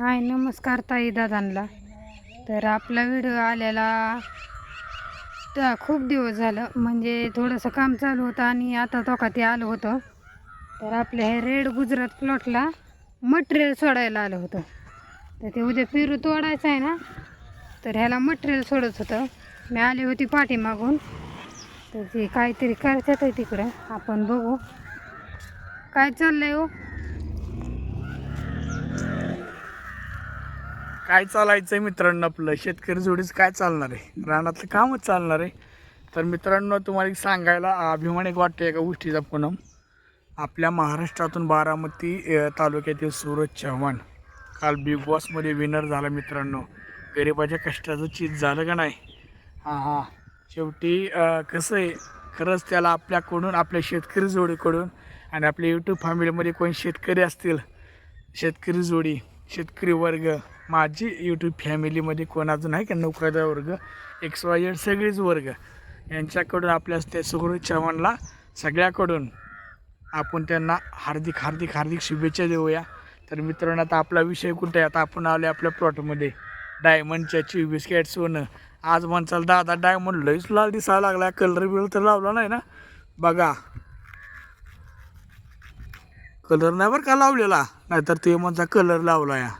हाय नमस्कार ताई दादांना. तर आपला व्हिडिओ आलेला तर खूप दिवस झालं म्हणजे थोडंसं काम चालू होतं आणि आता तो का ते आलं होतं. तर आपल्या हे रेड गुजरात प्लॉटला मटेरियल सोडायला आलं होतं. तर ते उद्या पेरू तोडायचं आहे ना? तर ह्याला मटेरियल सोडत होतं. मी आली होती पाठीमागून. तर ते काहीतरी करतात आहे तिकडं. आपण बघू. काय चाललं आहे हो? काय चालायचं आहे मित्रांनो आपलं? शेतकरी जोडीच काय चालणार आहे? रानातलं कामच चालणार आहे. तर मित्रांनो तुम्हाला एक सांगायला अभिमान एक वाटतं एका गोष्टीचा पूनम. आपल्या महाराष्ट्रातून बारामती तालुक्यातील सूरज चव्हाण काल बिग बॉसमध्ये विनर झाला मित्रांनो. गरिबाच्या कष्टाचं चीज झालं का नाही? हां हां. शेवटी कसं आहे? खरंच त्याला आपल्याकडून आपल्या शेतकरी जोडीकडून आणि आपल्या यूट्यूब फॅमिलीमध्ये कोण शेतकरी असतील? शेतकरी जोडी. शेतकरी वर्ग माझी यूट्यूब फॅमिलीमध्ये कोण अजून आहे का? नोकरदार वर्ग एक्स वाय झेड सगळेच वर्ग. यांच्याकडून आपल्या त्या सुखरूज चव्हाणला सगळ्याकडून आपण त्यांना हार्दिक हार्दिक हार्दिक शुभेच्छा देऊया. तर मित्रांनो आता आपला विषय कुठे आहे? आता आपण आलो आपल्या प्लॉटमध्ये डायमंडच्या चोवीस कॅट सोनं. आज म्हणचाल दादा डायमंड लईच लाल दिसायला लागला कलर बिलर तर लावला नाही ना? बघा कलर नाही बरं का लावलेला? नाहीतर ते म्हणता कलर लावला या.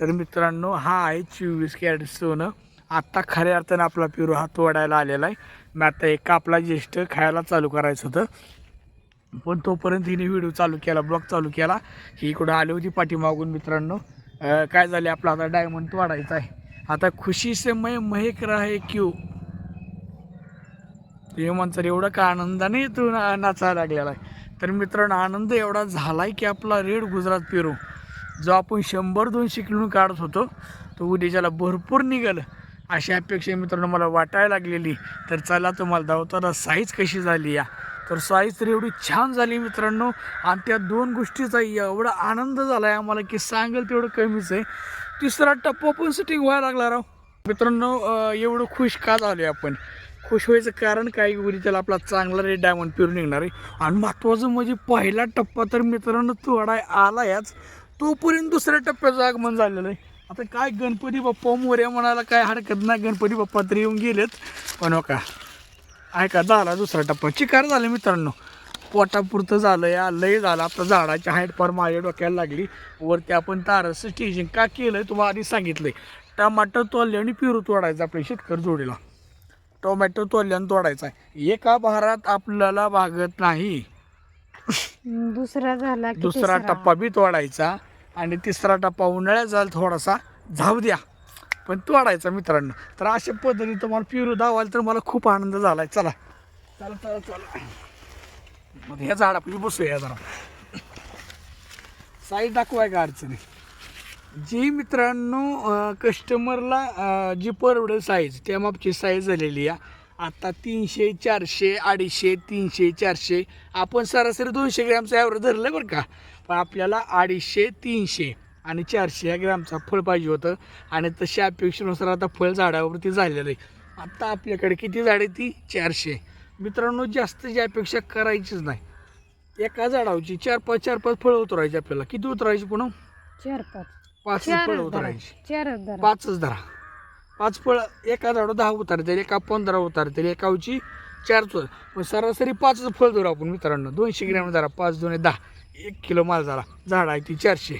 तर मित्रांनो हा आहे चोवीस कॅरेट सोनं. आत्ता खऱ्या अर्थानं आपला पिरू हा तोडायला आलेला आहे. मी आता एक कापला ज्येष्ठ खायला चालू करायचं होतं. पण तोपर्यंत हिने व्हिडिओ चालू केला ब्लॉग चालू केला. ही इकडं आली होती पाठीमागून मित्रांनो. काय झाले आपला आता डायमंड तोडायचा आहे. आता खुशी से मय महक रहा क्यू? ते म्हणतात एवढं का आनंदाने तू ना नाचायला लागलेला आहे. तर मित्रांनो आनंद एवढा झाला आहे की आपला रेड गुजरात पेरू जो आपण शंभर दोनशे किलो काढत होतो तो उद्याच्याला भरपूर निघालं. अशी अपेक्षा मित्रांनो मला वाटायला लागलेली. तर चला तुम्हाला धावताना साईज कशी झाली या? तर साईज तर एवढी छान झाली मित्रांनो. आणि त्या दोन गोष्टीचा एवढा आनंद झाला आहे आम्हाला की सांगेल तेवढं कमीच आहे. तिसरा टप्पा पण सिटिंग व्हायला लागला राव. मित्रांनो एवढं खुश का झालो आपण? खुश व्हायचं कारण काय उरी त्याला आपला चांगला रेट डायमंड पिरून निघणार आहे. आणि महत्त्वाचं म्हणजे पहिला टप्पा तर मित्रांनो तोडाय आला याच. तोपर्यंत दुसऱ्या टप्प्याचं आगमन झालेलं आहे. आता काय गणपती बाप्पा मोर्या म्हणायला काय हरकत नाही. गणपती बाप्पा तरी येऊन गेलेत. पण हो का? ऐका झाला दुसरा टप्पा. चिकार झालं मित्रांनो. पोटापुरतं झालं या लय झालं. आता झाडाची हाईट फार माझ्या डोक्याला लागली. वरती आपण तारस स्टेजिंग का केलं आहे तुम्हाला आधी आहे टमाटर तोलले आणि पिरू तोडायचं आपल्या शेतकरी जोडीला. टोमॅटो तोडल्यानं तोडायचा आहे. एका भारात आपल्याला भागत नाही. दुसरा झाला की दुसरा तिसरा. टप्पा बी तोडायचा आणि तिसरा टप्पा उन्हाळ्यात झाला थोडासा. झाव द्या. पण तोडायचा मित्रांनो. तर अशा पद्धतीने तुम्हाला पिरू दावायला तर मला खूप आनंद झालाय. चला. चला चला चला. मग ह्या झाडापाशी बसूया जरा. साईज दाखवाय का अडचणी? जी मित्रांनो कस्टमरला जी परवडेल साईज त्या मापची साईज झालेली आहे. आता तीनशे चारशे अडीचशे तीनशे चारशे आपण सरासरी दोनशे ग्रॅमचं ॲव्हरेज धरलं बरं का? पण आपल्याला अडीचशे तीनशे आणि चारशे या ग्रॅमचा फळ पाहिजे होतं. आणि तशा अपेक्षेनुसार आता फळ झाडावरती झालेलं आहे. आत्ता आपल्याकडे किती झाडे ती? चारशे. मित्रांनो जास्त जी अपेक्षा करायचीच नाही. एका झाडावरची चार पाच चार पाच फळं उतरायची आपल्याला. किती उतरायची पुन्हा? चार पाच. पाच फळं उतरायची. धरा. पाचच धरा. पाच फळ एका झाडं दहा उतारतील एका पंधरा उतारतील एकावची चार चोर पण सरासरी पाचच फळ धरू आपण मित्रांनो. दोनशे ग्रॅम धरा पाच दोन दहा. एक किलो माल झाला. झाड आहे ती चारशे.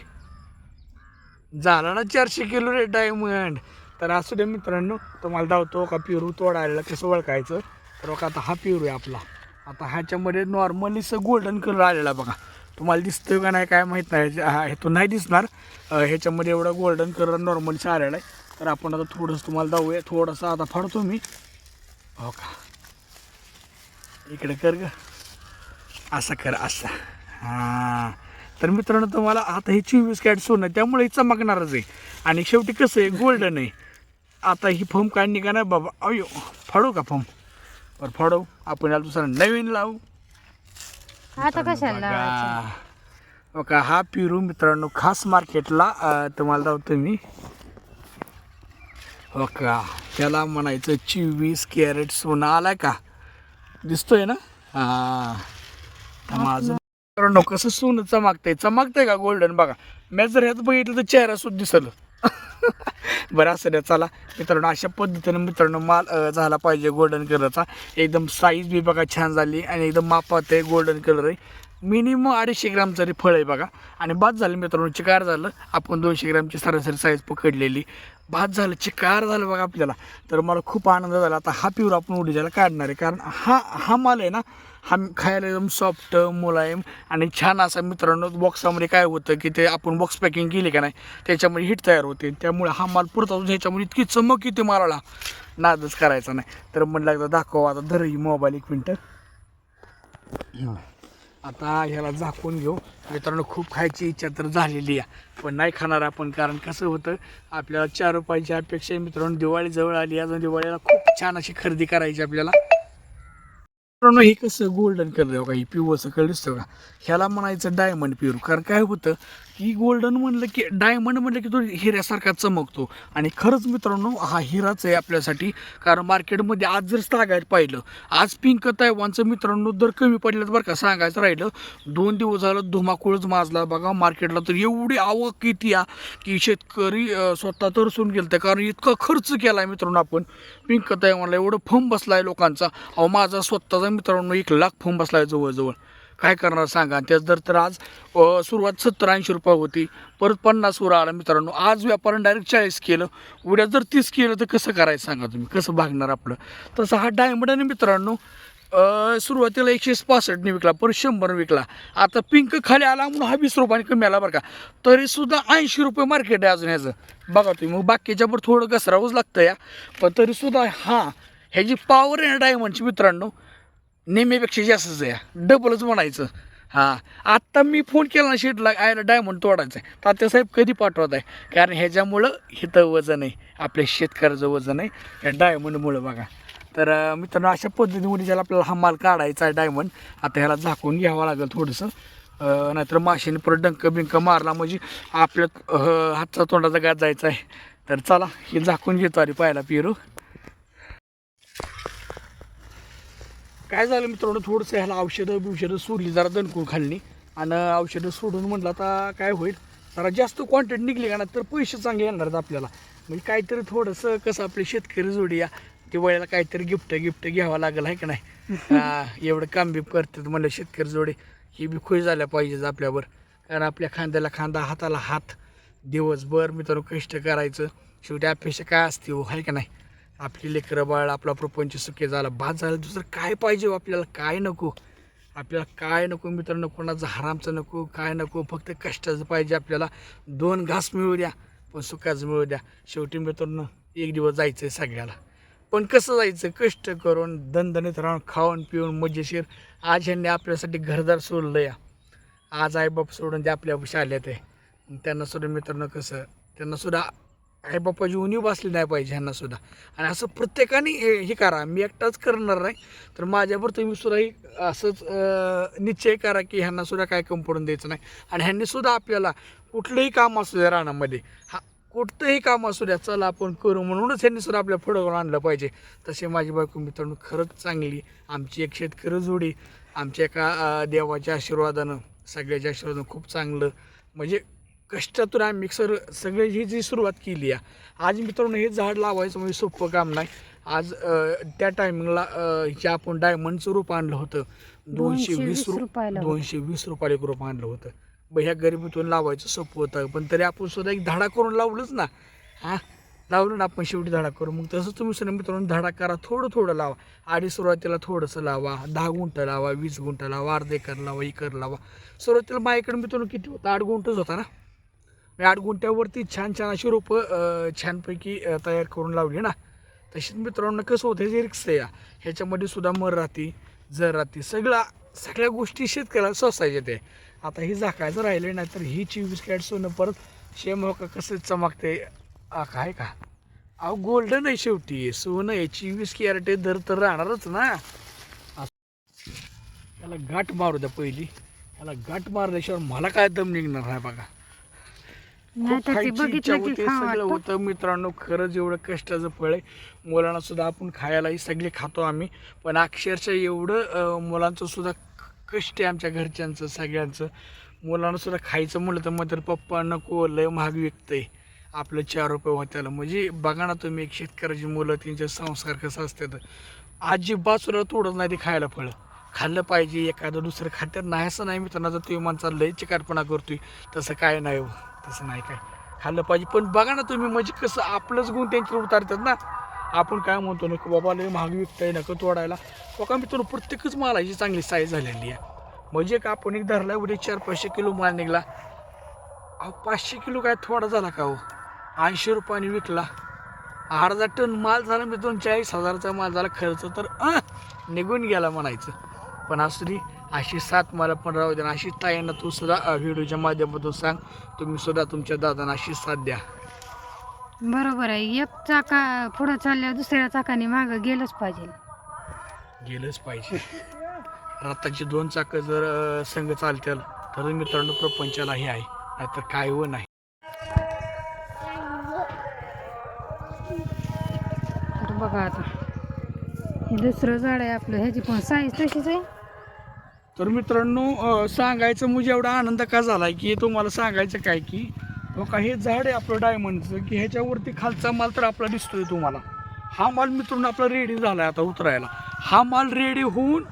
झाला ना चारशे किलो रे डायमंड तर असू दे मित्रांनो तुम्हाला धावतो का पिरू तोडायला कसं ओळखायचं? तर आता हा पिरू आहे आपला. आता ह्याच्यामध्ये नॉर्मली गोल्डन कलर आलेला बघा. तुम्हाला दिसतोय का नाही काय माहीत नाही. हा हे तो नाही दिसणार. ह्याच्यामध्ये एवढा गोल्डन कलर नॉर्मल चारायला आहे. तर आपण आता थोडंसं तुम्हाला दाऊया थोडंसं आता फाडतो मी. हो का? इकडे कर ग. असं कर असं. हां. तर मित्रांनो तुम्हाला आता हे चोवीस कॅट सोनं आहे, त्यामुळे चमकणारच आहे. आणि शेवटी कसं आहे गोल्डन आहे. आता ही फॉर्म काढणी का नाही बाबा? अयो फाडू का फॉर्म बरं फाडू. आपण याला दुसरा नवीन लावू. आता कशाला? लावायचं? बघा. बघा हा पिरू मित्रांनो खास मार्केटला अं, तुम्हाला लावतो मी. का त्याला म्हणायचं चोवीस कॅरेट सोनं आलाय का? दिसतोय ना? हा. माझं मित्रांनो कसं सोनं चमकतंय? चमकतंय का गोल्डन? बघा मी जर ह्यात बघितलं तर चेहरा सुद्धा दिसलं. बरं असं चला. मित्रांनो अशा पद्धतीनं मित्रांनो माल झाला पाहिजे गोल्डन कलरचा एकदम साईज बी बघा छान झाली आणि एकदम मापात आहे गोल्डन कलर आहे. मिनिमम अडीचशे ग्रामचं तरी फळ आहे बघा. आणि बाद झालं मित्रांनो चिकार झालं. आपण दोनशे ग्रामची सरासरी साईज पकडलेली. भात झालं चिकार झालं बघा आपल्याला. तर मला खूप आनंद झाला. आता हा प्युर आपण उडी उडीजाला काढणार आहे. कारण हा हा माल आहे ना हा खायला एकदम सॉफ्ट मुलायम. आणि छान असा मित्रांनो बॉक्सामध्ये काय होतं की ते आपण बॉक्स पॅकिंग केली का नाही त्याच्यामध्ये हिट तयार होते. त्यामुळे हा माल पुरत असून ह्याच्यामध्ये इतकी चमक येते मालाला. नादच करायचा नाही. तर म्हणलं एकदा दाखवा आता धर ही मोबाईल एक मिनटं. आता ह्याला झाकून घेऊ. मित्रांनो खूप खायची इच्छा तर झालेली आहे. पण नाही खाणार आपण कारण कसं होतं आपल्याला चार रुपयाची अपेक्षा मित्रांनो दिवाळी जवळ आली. अजून दिवाळीला खूप छान अशी खरेदी करायची आपल्याला. मित्रांनो हे कसं गोल्डन कलर बघा ही पिवळं कलर दिसतं का ह्याला म्हणायचं डायमंड प्युर कारण काय होतं की गोल्डन म्हणलं की डायमंड म्हणलं की तो हिऱ्यासारखा चमकतो. आणि खरंच मित्रांनो हा हिराच आहे आपल्यासाठी. कारण मार्केटमध्ये आज जर सागायला पाहिलं आज पिंक तैवानचं मित्रांनो दर कमी पडलं बरं का सांगायचं राहिलं दोन दिवस झालं धुमाकूळच माजला बघा मार्केटला तर एवढी आवक किती आ की शेतकरी अं, स्वतः तरसून गेलं कारण इतका खर्च केला आहे मित्रांनो आपण. पिंक तैवानला एवढं फम बसला आहे लोकांचा. अहो माझा स्वतःचा मित्रांनो एक लाख फम बसला आहे जवळजवळ. काय करणार सांगा. त्याच दर तर आज सुरुवात सत्तर ऐंशी रुपये होती परत पन्नासवर आला मित्रांनो. आज व्यापारानं डायरेक्ट चाळीस केलं. उद्या जर तीस केलं तर कसं करायचं सांगा तुम्ही? कसं भागणार आपलं? तसं हा डायमंड आणि मित्रांनो सुरुवातीला एकशे पासष्टने विकला परत शंभरने विकला. आता पिंक खाली आला म्हणून हा वीस रुपयाने कमी आला बरं का. तरीसुद्धा ऐंशी रुपये मार्केट आहे अजून ह्याचं. बघा तुम्ही मग बाकीच्यावर थोडं घसरावंच लागतं या. पण तरीसुद्धा हा ह्याची पॉवर आहे ना डायमंडची मित्रांनो. नेहमीपेक्षा जास्तच आहे डबलच म्हणायचं. हां. आत्ता मी फोन केला ना शेटला आयला डायमंड तोडायचं आहे. तात्यासाहेब कधी पाठवत आहे? कारण ह्याच्यामुळं हिथं वजन आहे. आपल्या शेतकऱ्याचं वजन आहे. या डायमंडमुळं बघा. तर मित्रांनो अशा पद्धतीमुळे ज्याला आपल्याला हा माल काढायचा आहे डायमंड आता ह्याला झाकून घ्यावं लागेल थोडंसं. नाहीतर माशीने परत डंक बिंक मारला म्हणजे आपल्या हातचा तोंडाचा गात जायचा आहे. तर चला हे झाकून घेतो अरे पाहायला पिरू. काय झालं मित्रांनो थोडंसं ह्याला औषधं बिवषधं सोडली जरा दणकून खाल्ली. आणि औषधं सोडून म्हटलं आता काय होईल? जरा जास्त क्वांटिटी निघली का ना तर पैसे चांगले येणार आहेत आपल्याला. म्हणजे काहीतरी थोडंसं कसं आपले शेतकरी जोडी या दिवाळीला काहीतरी गिफ्ट गिफ्ट घ्यावं लागेल आहे का नाही? हा, एवढं काम बी करतात म्हणलं शेतकरी जोडे. ही बी खुश झाल्या पाहिजेत आपल्यावर. कारण आपल्या खांद्याला खांदा हाताला हात. दिवसभर मित्रांनो कष्ट करायचं. शेवटी अपेक्षा काय असते हो आहे का नाही? आपली लेकरं बाळ आपला प्रपंच सुखी झाला भात झाला दुसरं काय पाहिजे हो आपल्याला? काय नको? आपल्याला काय नको मित्रांनो? कोणाचं हरामचं नको काय नको? फक्त कष्टाचं पाहिजे आपल्याला. दोन घास मिळू द्या पण सुखाचं मिळू द्या. शेवटी मित्रांनो एक दिवस जायचं आहे सगळ्याला. पण कसं जायचं? कष्ट करून दणदणीत राहून खाऊन पिऊन मजेशीर. आज ह्यांनी आपल्यासाठी घरदार सोडलं या. आज आईबाप सोडून ते आपल्या शाळेत आहे त्यांना सुद्धा मित्रांनो कसं त्यांना आई आईबापाची उणीव बसली नाही पाहिजे ह्यांना सुद्धा. आणि असं प्रत्येकाने हे हे करा. मी एकटाच करणार नाही. तर माझ्यावर तुम्ही सुद्धा ही असंच निश्चय करा की ह्यांना सुद्धा काय कम पडून द्यायचं नाही. आणि ह्यांनी सुद्धा आपल्याला कुठलंही काम असू द्या रानामध्ये हा कुठतंही काम असू द्या चला आपण करू म्हणूनच ह्यांनी सुद्धा आपल्या पुढं आणलं पाहिजे. तसे माझी बायको मित्रांनो खरंच चांगली आमची एक शेतकरी जोडी आमच्या एका देवाच्या आशीर्वादानं सगळ्याच्या आशीर्वादानं खूप चांगलं. म्हणजे कष्टातून आम्ही सर सगळी ही जी सुरुवात केली आहे आज मित्रांनो हे झाड लावायचं म्हणजे सोपं काम नाही. आज त्या टायमिंगला जे आपण डायमंडचं रूप आणलं होतं. दोनशे वीस रुपयाला. दोनशे वीस रुपयाला एक रूप आणलं होतं. ब ह्या गरिबीतून लावायचं सोपं होतं. पण तरी आपण सुद्धा एक धाडा करून लावलंच ना. हां? लावलं ना आपण शेवटी धाडा करू मग तसं तुम्ही सुद्धा मित्रांनो धाडा करा. थोडं थोडं लावा. आधी सुरुवातीला थोडंसं लावा. दहा गुंठ लावा वीस गुंठ लावा अर्धा एकर लावा एकर लावा. सुरुवातीला माझ्याकडे मित्रांनो किती होतं? आठ गुंठच होता ना? मी आठ गुंठ्यावरती छान छान अशी रोपं छानपैकी तयार करून लावली ना. तशीच मित्रांनो कसं होतं हे रिक्स या ह्याच्यामध्ये सुद्धा मर राहते जर राहते. सगळा सगळ्या गोष्टी शेतकऱ्याला सोसायच्या ते आता ही झाकायचं राहिले नाही तर ही चोवीस कॅरेट सोनं परत शेम हो का कसं चमकते काय का? अहो गोल्डन आहे शेवटी. सोनं आहे चोवीस कॅरेट दर तर राहणारच ना. त्याला गाठ मारू द्या पहिली. त्याला गाठ मारल्याशिवाय मला काय दम निघणार आहे बघा. खूप तर खायची इच्छा होते सगळं मित्रांनो खरंच एवढं कष्टाचं फळ आहे. मुलांना सुद्धा आपण खायलाही सगळे खातो आम्ही. पण अक्षरशः एवढं मुलांचं सुद्धा कष्ट आहे आमच्या घरच्यांचं सगळ्यांचं. मुलांना सुद्धा खायचं म्हणलं तर मग पप्पा नको लय महाग विकतंय. आपलं चार रुपये होत्याला. म्हणजे बघा ना तुम्ही एक शेतकऱ्याची मुलं त्यांचे संस्कार कसं असतात. अजिबात सुद्धा तोडत नाही ते खायला फळं. खाल्लं पाहिजे एखादं दुसरं खात्यात. नाही असं नाही मित्रांनो जर तुम्ही माणसा लय चिकारपणा करतोय. तसं काय नाही हो. तसं नाही काय. खाल्लं पाहिजे. पण बघा ना तुम्ही म्हणजे कसं आपलंच गुण त्यांच्यावर उतारतात ना. आपण काय म्हणतो ना की बाबा लय महाग विकताय नका तोडायला. बघा मित्रांनो प्रत्येकच मालाची चांगली साईज झालेली आहे. म्हणजे का आपण एक धरला उद्या चार पाचशे किलो माल निघला. अहो पाचशे किलो काय थोडा झाला का हो? ऐंशी रुपयाने विकला. अर्धा टन माल झाला मी दोन चाळीस हजाराचा माल झाला. खर्च तर निघून गेला म्हणायचं. पण असली अशी साथ मला पण राहू द्या अशी ताईंना तू सुद्धा व्हिडिओच्या माध्यमातून सांग तुम्ही सुद्धा तुमच्या दादांना अशी साथ द्या. बरोबर आहे. एक चाका पुढं चालल्यावर दुसऱ्या चाकाने मागं गेलंच पाहिजे. गेलंच पाहिजे. रथाची दोन चाकं जर संघ चालतील तर मित्रांनो प्रपंचाला हे आहे. नाहीतर काय व नाही. तर बघा आता. हे दुसरं झाड आहे आपलं. ह्याची पण साईज तशीच आहे. तर मित्रांनो सांगायचं म्हणजे एवढा आनंद का झाला की तुम्हाला सांगायचं काय की हो बघा हे झाड आहे आपलं डायमंडचं की ह्याच्यावरती खालचा माल तर आपला दिसतोय तुम्हाला. हा माल मित्रांनो आपला रेडी झाला आहे आता उतरायला. हा माल रेडी होऊन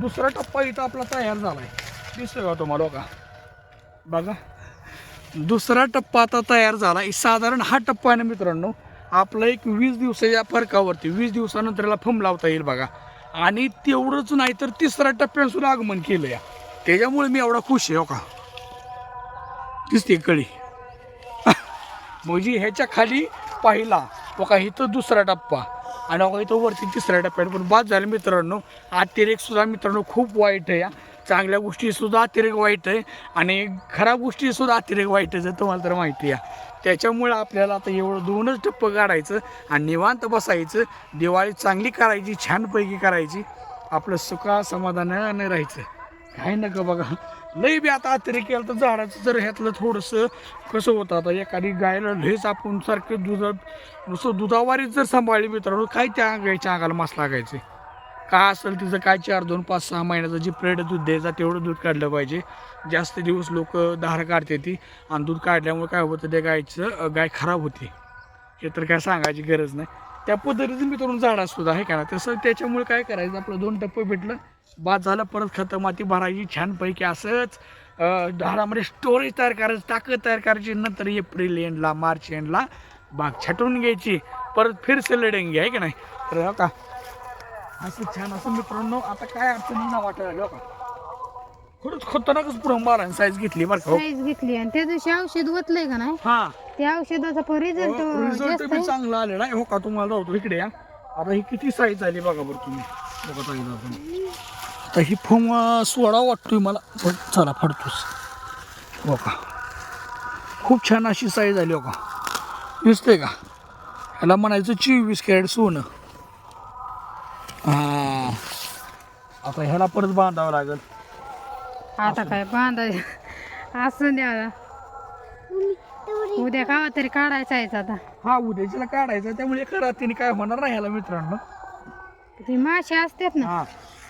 दुसरा टप्पा इथं आपला तयार झाला आहे दिसतोय का तुम्हाला बघा का? बघा. दुसरा टप्पा आता तयार झाला. आहे साधारण हा टप्पा आहे ना मित्रांनो आपला एक वीस दिवसाच्या फरकावरती वीस दिवसानंतर याला फम लावता येईल बघा. आणि तेवढंच नाही तर तिसऱ्या टप्प्यात सुद्धा आगमन केलं या. त्याच्यामुळे मी एवढा खुश आहे हो का? दिसते कळी. म्हणजे ह्याच्या खाली पाहिला हो का इथं दुसरा टप्पा. आणि हो अगं इथं वरती तिसऱ्या टप्प्यात. पण बाद झालं मित्रांनो अतिरेकसुद्धा मित्रांनो खूप वाईट आहे या चांगल्या गोष्टीसुद्धा अतिरेक वाईट आहे आणि खराब गोष्टीसुद्धा अतिरेक वाईट आहे जर तुम्हाला तर माहिती आहे त्याच्यामुळे आपल्याला आता एवढं दोनच टप्पं काढायचं आणि निवांत बसायचं. दिवाळी चांगली करायची छानपैकी करायची. आपलं सुखा समाधानानं राहायचं. काय नका बघा. लई बी आता अतिरे केलं तर झाडाचं जर ह्यातलं थोडंसं कसं होतं आता एखादी गायला लयच आपण सारखं दुधा नुसतं दुधावारीच जर सांभाळली मित्रांनो काय त्या गायच्या अंगाला मास लागायचे? काय असेल तिचं काय चार दोन पाच सहा महिन्याचं जे प्रेड दूध द्यायचा तेवढं दूध काढलं पाहिजे. जास्त दिवस लोक धार काढते ती. आणि दूध काढल्यामुळे काय होतं त्या गायचं गाय खराब होते. हे तर काय सांगायची गरज नाही. त्या पद्धतीतून मी तरुण झाड सुद्धा आहे का ना तसं त्याच्यामुळे काय करायचं आपलं दोन टप्पे भेटलं बाद झालं परत खतं माती भरायची छानपैकी असंच झाडामध्ये स्टोरेज तयार करायचं ताकद तयार करायची. नंतर एप्रिल एंडला मार्च एंडला बाग छाटून घ्यायची. परत फिरसे लढेंगे आहे की नाही? तर का असं छान असं मित्रांनो आता काय अडचणी ना वाटायला का खरंच खतरनाकच पुढं मारा साईज घेतली बरं का हो. साईज घेतली आणि त्या दिवशी औषध ओतलंय का नाही? हा. त्या औषधाचा पण रिझल्ट रिझल्ट जास्त बी आहे. चांगला आलेला आहे. हो का तुम्हाला जाऊ इकडे या. आता ही किती साईज झाली बघा बरं तुम्ही. बघा ताईला आपण. आता ही फोम सोडा वाटतोय मला. पण चला फडतोस. हो का. खूप छान अशी साईज आली हो का. दिसतंय का? ह्याला म्हणायचं चोवीस कॅरेट सोनं. हा. आता ह्याला परत बांधावं लागेल. आता काय बांधाय असं द्या. उद्या कावा तरी काढायचं आहे आता. हा उद्याच्याला काढायचं त्यामुळे एका रात्रीने काय होणार नाही ह्याला मित्रांनो. ती माशी असतात ना. हा.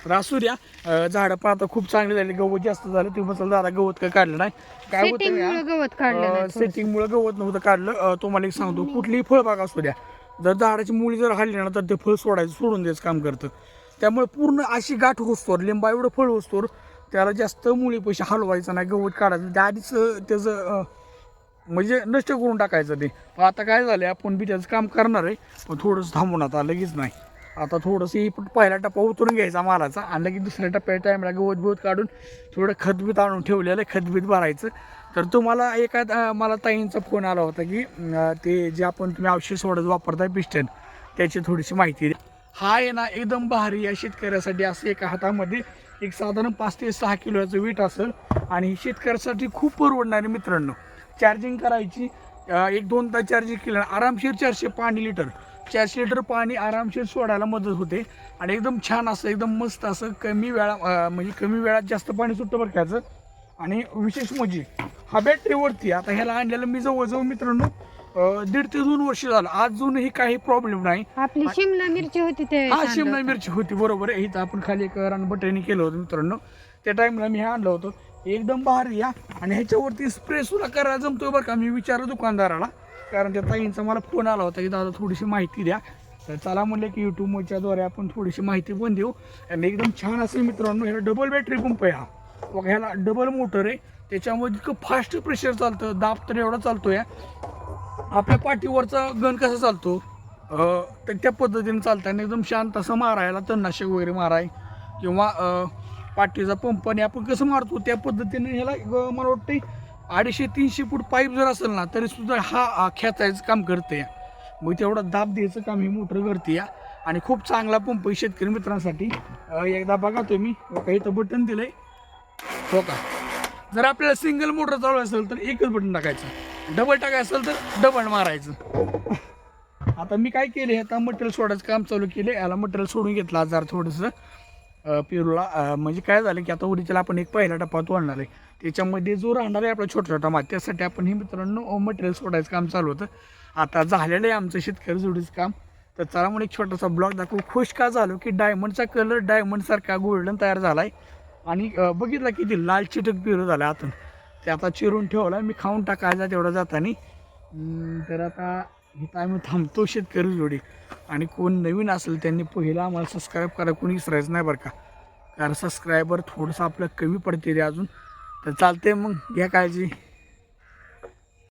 रासुऱ्या अं, झाडं पण आता खूप चांगली झाली. गवत जास्त झालं. तुम्ही म्हणाल दादा गवत काय काढलं नाही? काय सेटिंग होतं गवत काढलं नाही थोडंसं. सेटिंग मुळे गवत नव्हतं काढलं. अं, तुम्हाला एक सांगतो. कुठलीही फळबाग असू द्या. जर झाडाची मुळी जर हल्ली ना तर ते फळ सोडायचं सोडून द्यायचं काम करतं. त्यामुळे पूर्ण अशी गाठ होस्तोर लिंबा एवढं फळ होस्तोर त्याला जास्त मुळी पैसे हलवायचं नाही गवत काढायचं. त्या आधीच त्याचं म्हणजे नष्ट करून टाकायचं ते. पण आता काय झालं आपण बी त्याचं काम करणार आहे पण थोडंसं थांबून आता लगेच नाही. आता थोडंसं ही पहिला टप्पा उतरून घ्यायचा मालाचा आणि लगेच दुसऱ्या टप्प्याच्या टायमला गवत गवत काढून थोडं खतबीत आणून ठेवलेलं आहे खतबीत भरायचं. तर तुम्हाला एका मला ताईंचा फोन आला होता की ते जे आपण तुम्ही औषध सोडत वापरताय पिस्टन त्याची थोडीशी माहिती द्या. हा आहे ना एकदम भारी या शेतकऱ्यासाठी असं एका हातामध्ये एक साधारण पाच ते सहा किलोचं वीट असेल आणि शेतकऱ्यासाठी खूप परवडणारे मित्रांनो. चार्जिंग करायची एक दोन तास चार्जिंग केलं आरामशीर चारशे पाणी लिटर चारशे लिटर पाणी आरामशीर सोडायला मदत होते आणि एकदम छान असं एकदम मस्त असं कमी वेळा म्हणजे कमी वेळात जास्त पाणी सुट्टं बरं आणि विशेष म्हणजे हा बॅटरीवरती आता ह्याला आणलेलं मी जवळजवळ मित्रांनो दीड ते दोन वर्ष झालं. अजूनही काही प्रॉब्लेम नाही. आपली शिमला मिरची होती हा ते शिमला मिरची होती बरोबर आहे. इथं आपण खाली एक रान बटणी केलं होतं मित्रांनो. त्या टाईमला मी हे आणलं होतं. एकदम भारी या आणि ह्याच्यावरती स्प्रे सुद्धा करायला जमतोय बरं का मी विचारलं दुकानदाराला. कारण त्या ताईंचा मला फोन आला होता की दादा थोडीशी माहिती द्या. तर चला म्हणलं की यूट्यूबच्या द्वारे आपण थोडीशी माहिती पण देऊ. आणि एकदम छान असेल मित्रांनो ह्याला डबल बॅटरी पंप आहे हा. ह्याला डबल मोटर आहे. त्याच्यामध्ये इतकं फास्ट प्रेशर चालतं दाब तर एवढा चालतो या आपल्या पाठीवरचा गन कसा चालतो? तर त्या पद्धतीने चालतं. एकदम शांत असं मारायला तणनाशक वगैरे माराय किंवा अं, पाठीचा आणि आपण कसं मारतो त्या पद्धतीने ह्याला मला वाटतं अडीचशे तीनशे फूट पाईप जर असेल ना तरी सुद्धा हा खेचायचं काम करते. मग तेवढं दाब द्यायचं काम ही मोटर करते. या आणि खूप चांगला पंप आहे शेतकरी मित्रांसाठी. एकदा बघा तुम्ही. काही इथं बटन दिलं आहे हो का? जर आपल्याला सिंगल मोटर चालू असेल तर एकच बटन टाकायचं. डबल टाकायचं असेल तर डबल मारायचं. आता मी काय केले आता मटेरियल सोडायचं काम चालू केले. याला मटेरियल सोडून घेतला जर थोडंसं. पेरूला म्हणजे काय झालं की आता उडीच्याला आपण एक पहिला टप्पा तोडणार आहे. त्याच्यामध्ये जो राहणार आहे आपला छोटा छोटा मात त्यासाठी आपण हे मित्रांनो मटेरियल सोडायचं काम चालू होतं. आता झालेलं आहे आमचं शेतकरी जोडीचं काम. तर चला म्हणून एक छोटासा ब्लॉग दाखवू. खुश का झालो की डायमंडचा कलर डायमंडसारखा गोल्डन तयार झाला आहे आणि अं, बघितलं किती लाल चिटक पेरू झाला आतून. ते आता चिरून ठेवला मी खाऊन टाकायचा तेवढा जातानी. तर आता इथं आम्ही थांबतो शेतकरी जोडी. आणि कोण नवीन असेल त्यांनी पहिला आम्हाला सबस्क्राईब करा कोणी विसरायचं नाही बरं का. कारण सबस्क्रायबर थोडंसं आपलं कमी पडते ते अजून. तर चालते मग घ्या काळजी.